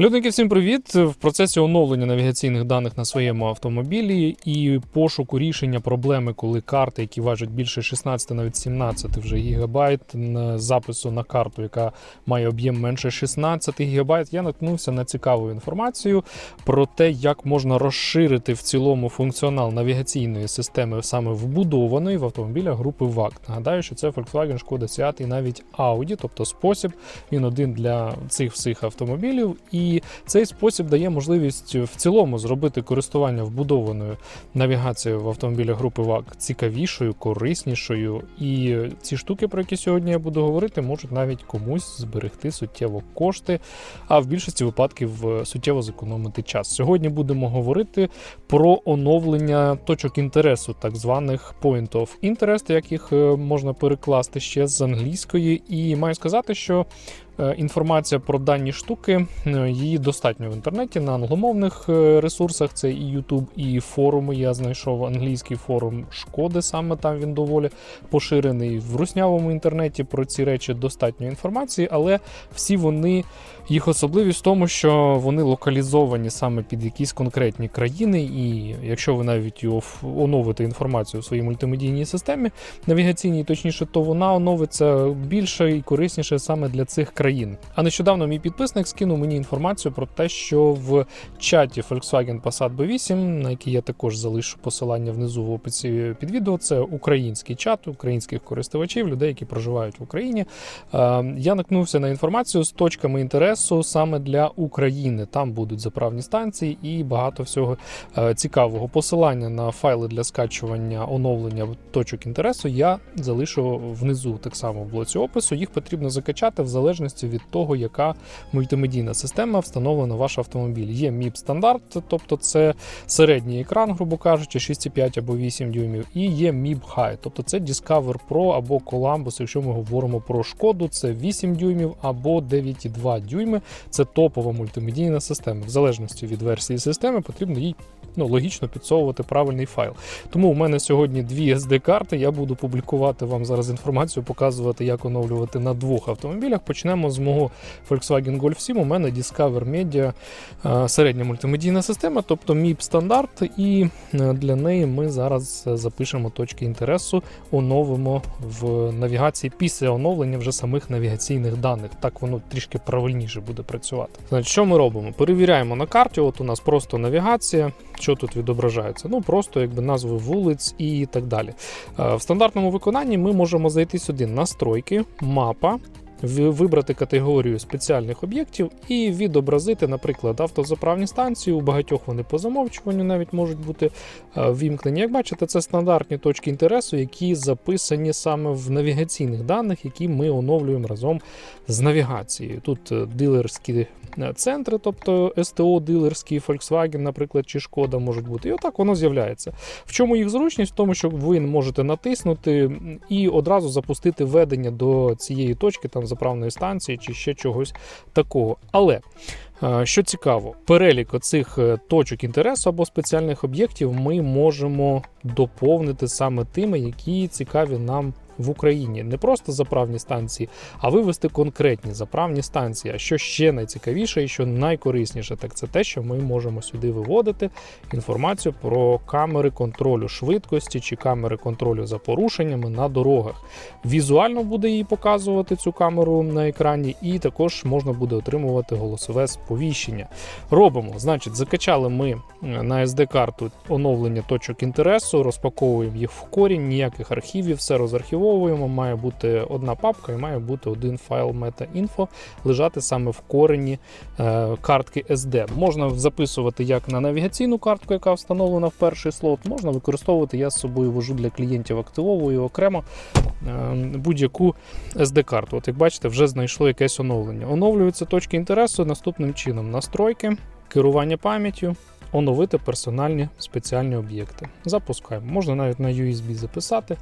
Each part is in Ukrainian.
Людники, всім привіт! В процесі оновлення навігаційних даних на своєму автомобілі і пошуку рішення проблеми, коли карти, які важать більше 16, навіть 17 вже гігабайт, запису на карту, яка має об'єм менше 16 гігабайт, я наткнувся на цікаву інформацію про те, як можна розширити в цілому функціонал навігаційної системи саме вбудованої в автомобілях групи VAG. Нагадаю, що це Volkswagen, Skoda Seat і навіть Audi, тобто спосіб він один для цих всіх автомобілів. І цей спосіб дає можливість в цілому зробити користування вбудованою навігацією в автомобілях групи ВАГ цікавішою, кориснішою. І ці штуки, про які сьогодні я буду говорити, можуть навіть комусь зберегти суттєво кошти, а в більшості випадків е, суттєво зекономити час. Сьогодні будемо говорити про оновлення точок інтересу, так званих point of interest, як їх е, можна перекласти ще з англійської. І маю сказати, що Інформація про дані штуки е, її достатньо в інтернеті на англомовних е, ресурсах. Це і YouTube, і форуми. Я знайшов англійський форум шкоди, саме там він доволі поширений. В руснявому інтернеті про ці речі достатньо інформації, але всі вони їх особливість в тому, що вони локалізовані саме під якісь конкретні країни. І якщо ви навіть оновите інформацію у своїй мультимедійній системі навігаційній, точніше, то вона оновиться більше і корисніше саме для цих країн. А нещодавно мій підписник скинув мені інформацію про те, що в чаті Volkswagen Passat B8, на який я також залишу посилання внизу в описі під відео, це український чат українських користувачів, людей, які проживають в Україні. Е, Я наткнувся на інформацію з точками інтересу саме для України. Там будуть заправні станції і багато всього е, цікавого. Посилання на файли для скачування оновлення точок інтересу я залишу внизу так само в блоці опису. Їх потрібно закачати в залежності від того, яка мультимедійна система встановлена в ваш автомобіль. Є MIP стандарт, тобто це середній екран, грубо кажучи, 6,5 або 8 дюймів, і є MIP High, тобто це Discover Pro або Columbus, якщо ми говоримо про шкоду, це 8 дюймів або 9,2 дюйми. Це топова мультимедійна система. В залежності від версії системи потрібно їй ну, логічно підсовувати правильний файл. Тому у мене сьогодні дві SD-карти. Я буду публікувати вам зараз інформацію, показувати, як оновлювати на двох автомобілях. Почнемо з мого Volkswagen Golf 7. У мене Discover Media е, середня мультимедійна система, тобто MIP стандарт, і е, для неї ми зараз запишемо точки інтересу, оновимо в навігації після оновлення вже самих навігаційних даних. Так воно трішки правильніше буде працювати. Значить, що ми робимо? Перевіряємо на карті. От у нас просто навігація. Що тут відображається? Ну просто якби назви вулиць і так далі. Е, В стандартному виконанні ми можемо зайти сюди настройки, мапа. Вибрати категорію спеціальних об'єктів і відобразити, наприклад, автозаправні станції. У багатьох вони по замовчуванню навіть можуть бути е, вімкнені. Як бачите, це стандартні точки інтересу, які записані саме в навігаційних даних, які ми оновлюємо разом з навігацією. Тут е, дилерські центри, тобто СТО дилерські, Volkswagen, наприклад, чи Шкода можуть бути. І отак воно з'являється. В чому їх зручність? В тому, що ви можете натиснути і одразу запустити ведення до цієї точки, там заправної станції чи ще чогось такого. Але. е, Що цікаво, перелік оцих е, точок інтересу або спеціальних об'єктів ми можемо доповнити саме тими, які цікаві нам в Україні. Не просто заправні станції, а вивести конкретні заправні станції. А що ще найцікавіше і що найкорисніше, так це те, що ми можемо сюди виводити інформацію про камери контролю швидкості чи камери контролю за порушеннями на дорогах. Візуально буде її показувати цю камеру на екрані, і також можна буде отримувати голосове сповіщення. Робимо, значить, закачали ми е, на SD-карту оновлення точок інтересу, розпаковуємо їх в корінь, ніяких архівів, все розархівовуємо. Має бути одна папка і має бути один файл meta.info лежати саме в корені е, картки SD. Можна записувати як на навігаційну картку, яка встановлена в перший слот. Можна використовувати. Я з собою вожу для клієнтів активовую окремо е, будь-яку SD-карту. От як бачите, вже знайшло якесь оновлення. Оновлюються точки інтересу наступним чином: настройки, керування пам'яттю. Оновити персональні спеціальні об'єкти. Запускаємо. Можна навіть на USB записати.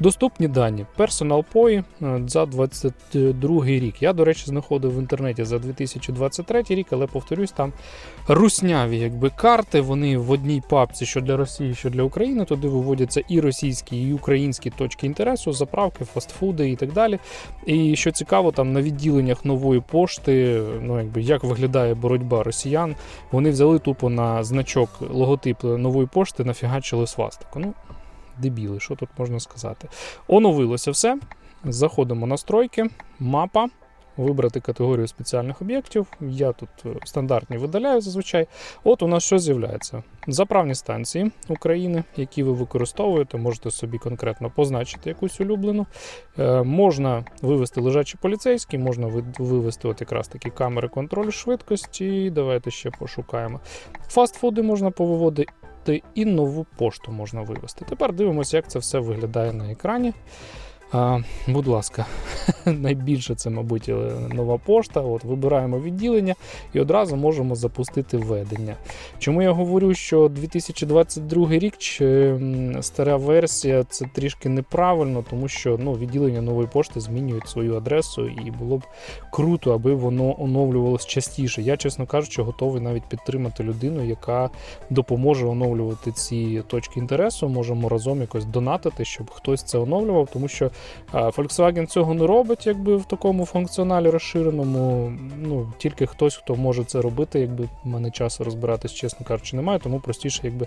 Доступні дані. Personal POI е, за 22 рік. Я, до речі, знаходив в інтернеті за 2023 рік, але повторюсь, там русняві якби карти. Вони в одній папці, що для Росії, що для України. Туди виводяться і російські, і українські точки інтересу, заправки, фастфуди і так далі. І що цікаво, там на відділеннях нової пошти, ну якби як виглядає боротьба росіян, вони взяли тупо на значок логотип нової пошти, нафігачили свастику. Ну, дебіли, що тут можна сказати? Оновилося все. Заходимо на стройки, мапа. Вибрати категорію спеціальних об'єктів. Я тут е, стандартні видаляю зазвичай. От у нас що з'являється? Заправні станції України, які ви використовуєте, можете собі конкретно позначити якусь улюблену. Е, можна вивести лежачі поліцейські, можна вивести от якраз такі камери контролю швидкості. Давайте ще пошукаємо. Фастфуди можна повиводити і нову пошту можна вивести. Тепер дивимося, як це все виглядає на екрані. А, будь ласка, найбільше це, мабуть, е, нова пошта. От вибираємо відділення і одразу можемо запустити введення. Чому я говорю, що 2022 рік чи стара версія це трішки неправильно, тому що ну, відділення нової пошти змінюють свою адресу, і було б круто, аби воно оновлювалось частіше. Я, чесно кажучи, готовий навіть підтримати людину, яка допоможе оновлювати ці точки інтересу. Можемо разом якось донатити, щоб хтось це оновлював, тому що Volkswagen цього не робить, якби в такому функціоналі розширеному. Ну тільки хтось, хто може це робити, якби в мене часу розбиратись, чесно кажучи, немає. Тому простіше, якби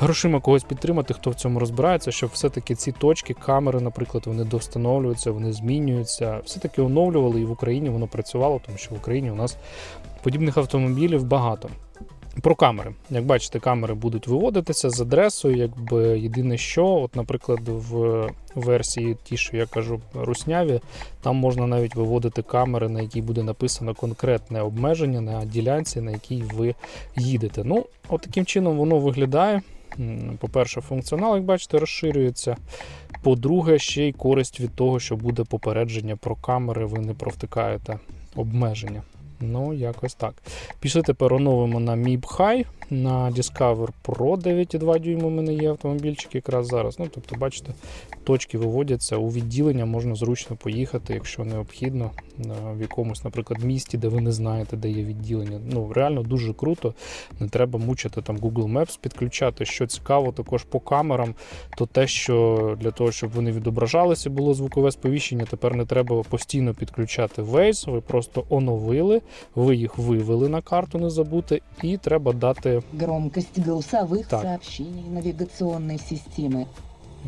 грошима когось підтримати, хто в цьому розбирається, щоб все-таки ці точки, камери, наприклад, вони довстановлюються, вони змінюються. Все-таки оновлювали і в Україні воно працювало, тому що в Україні у нас подібних автомобілів багато. Про камери. Як бачите, камери будуть виводитися з адресою, якби єдине що, от, наприклад, в версії ті, що я кажу, русняві, там можна навіть виводити камери, на якій буде написано конкретне обмеження на ділянці, на якій ви їдете. Ну, от таким чином воно виглядає. По-перше, функціонал, як бачите, розширюється. По-друге, ще й користь від того, що буде попередження про камери, ви не провтикаєте обмеження. Ну, якось так. Пішли тепер оновимо на MIB High, на Discover Pro 9,2 дюйма у мене є автомобільчик якраз зараз. Ну, тобто, бачите, точки виводяться у відділення, можна зручно поїхати, якщо необхідно, в якомусь, наприклад, місті, де ви не знаєте, де є відділення. Ну, реально дуже круто. Не треба мучити там Google Maps, підключати. Що цікаво, також по камерам, то те, що для того, щоб вони відображалися, було звукове сповіщення, тепер не треба постійно підключати Waze, ви просто оновили, ви їх вивели на карту, не забути, і треба дати Громкость голосовых Так. сообщений навигационной системы.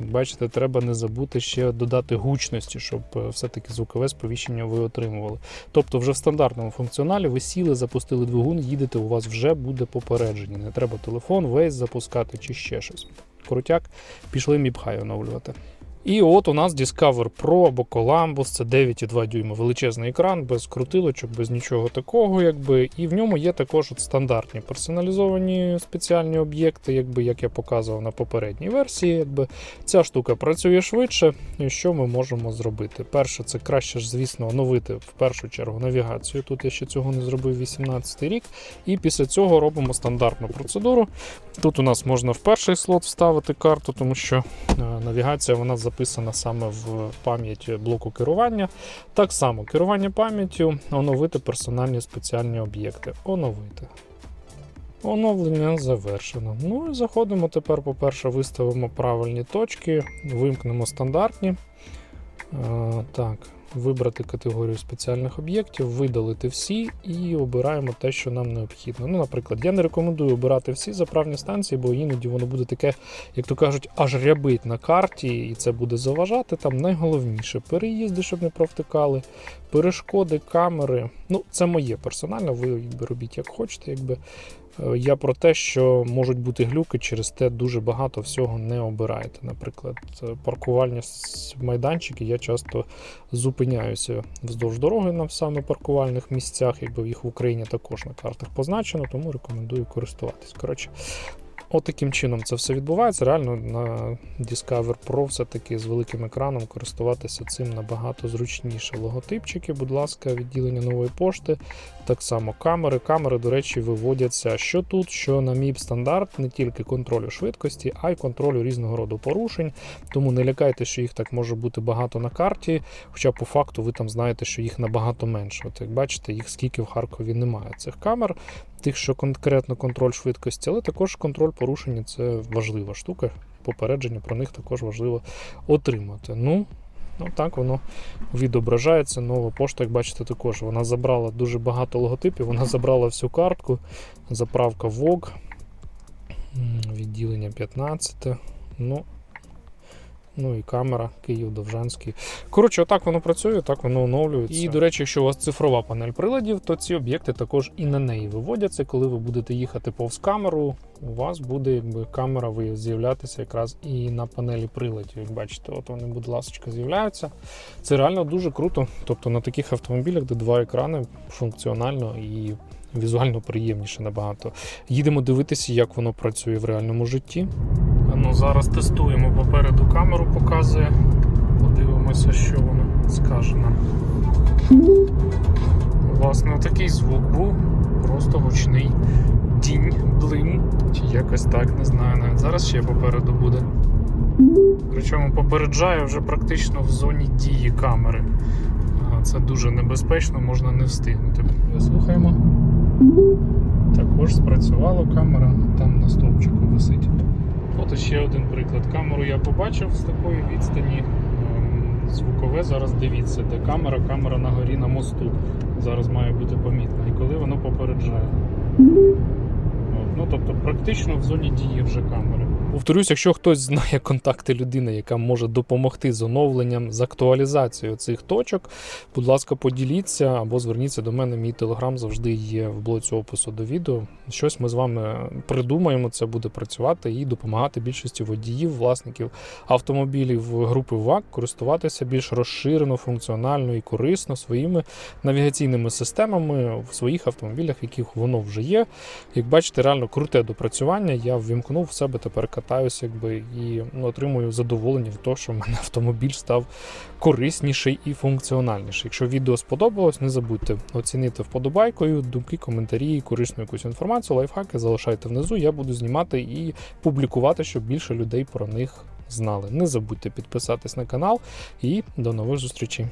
Як Бачите, треба не забути ще додати гучності, щоб е, все-таки звукове сповіщення ви отримували. Тобто, вже в стандартному функціоналі ви сіли, запустили двигун, їдете, у вас вже буде попередження. Не треба телефон, весь запускати чи ще щось. Крутяк, пішли міпхай оновлювати. І от у нас Discover Pro або Columbus, це 9,2 дюйма величезний екран, без крутилочок, без нічого такого, якби. І в ньому є також от стандартні персоналізовані спеціальні об'єкти, якби як я показував на попередній версії. Якби Ця штука працює швидше. І що ми можемо зробити? Перше, це краще ж, звісно, оновити в першу чергу навігацію. Тут я ще цього не зробив 18 рік. І після цього робимо стандартну процедуру. Тут у нас можна в перший слот вставити карту, тому що е, навігація вона записана саме в пам'ять блоку керування. Так само керування пам'яттю, оновити персональні спеціальні об'єкти. Оновити. Оновлення завершено. Ну і заходимо тепер, по-перше, виставимо правильні точки, вимкнемо стандартні. Е, так, вибрати категорію спеціальних об'єктів, видалити всі і обираємо те, що нам необхідно. Ну, наприклад, я не рекомендую обирати всі заправні станції, бо іноді воно буде таке, як то кажуть, аж рябить на карті, і це буде заважати. Там найголовніше переїзди, щоб не провтикали, перешкоди, камери. Ну, це моє персонально, ви робіть як хочете, якби. Е, Я про те, що можуть бути глюки, через те дуже багато всього не обираєте. Наприклад, е, паркувальні майданчики я часто зупиняюся вздовж дороги на саме паркувальних місцях, якби їх в Україні також на картах позначено, тому рекомендую користуватись. Коротше, От таким чином це все відбувається. Реально на Discover Pro все-таки з великим екраном користуватися цим набагато зручніше. Логотипчики, будь ласка, відділення нової пошти. Так само камери. Камери, до речі, виводяться що тут, що на MIP стандарт, не тільки контролю швидкості, а й контролю різного роду порушень. Тому не лякайте, що їх так може бути багато на карті. Хоча по факту ви там знаєте, що їх набагато менше. От як бачите, їх скільки в Харкові немає цих камер, тих, що конкретно контроль швидкості, але також контроль порушення це важлива штука. Попередження про них також важливо отримати. Ну, ну так воно відображається. Нова пошта, як бачите, також вона забрала дуже багато логотипів, вона забрала всю картку, заправка VOG, відділення 15. Ну, Ну і камера Київ Довжанський. Коротше, отак воно працює, так воно оновлюється. І, до речі, якщо у вас цифрова панель приладів, то ці об'єкти також і на неї виводяться. Коли ви будете їхати повз камеру, у вас буде якби камера з'являтися якраз і на панелі приладів. Як бачите, от вони, будь ласка, з'являються. Це реально дуже круто. Тобто на таких автомобілях, де два екрани функціонально і візуально приємніше набагато. Їдемо дивитися, як воно працює в реальному житті. Ну, зараз тестуємо попереду камеру, показує. Подивимося, що воно скаже нам. Власне, такий звук був. Просто гучний дінь, блин, чи якось так, не знаю навіть. Зараз ще попереду буде. Причому попереджає вже практично в зоні дії камери. Це дуже небезпечно, можна не встигнути. Слухаємо. Також спрацювала камера, там на стовпчику висить. От ще один приклад. Камеру я побачив з такої відстані. Ем, Звукове зараз дивіться, де камера, камера на горі на мосту. Зараз має бути помітна. І коли воно попереджає. От, Ну, тобто, практично в зоні дії вже камери. Повторюсь, якщо хтось знає контакти людини, яка може допомогти з оновленням, з актуалізацією цих точок, будь ласка, поділіться або зверніться до мене. Мій телеграм завжди є в блоці опису до відео. Щось ми з вами придумаємо, це буде працювати і допомагати більшості водіїв, власників автомобілів групи ВАК користуватися більш розширено, функціонально і корисно своїми навігаційними системами в своїх автомобілях, яких воно вже є. Як бачите, реально круте допрацювання. Я ввімкнув в себе, тепер катаюся, якби і ну, отримую задоволення від того, що в мене автомобіль став корисніший і функціональніший. Якщо відео сподобалось, не забудьте оцінити вподобайкою, думки, коментарі, корисну якусь інформацію, лайфхаки залишайте внизу. Я буду знімати і публікувати, щоб більше людей про них знали. Не забудьте підписатись на канал і до нових зустрічей.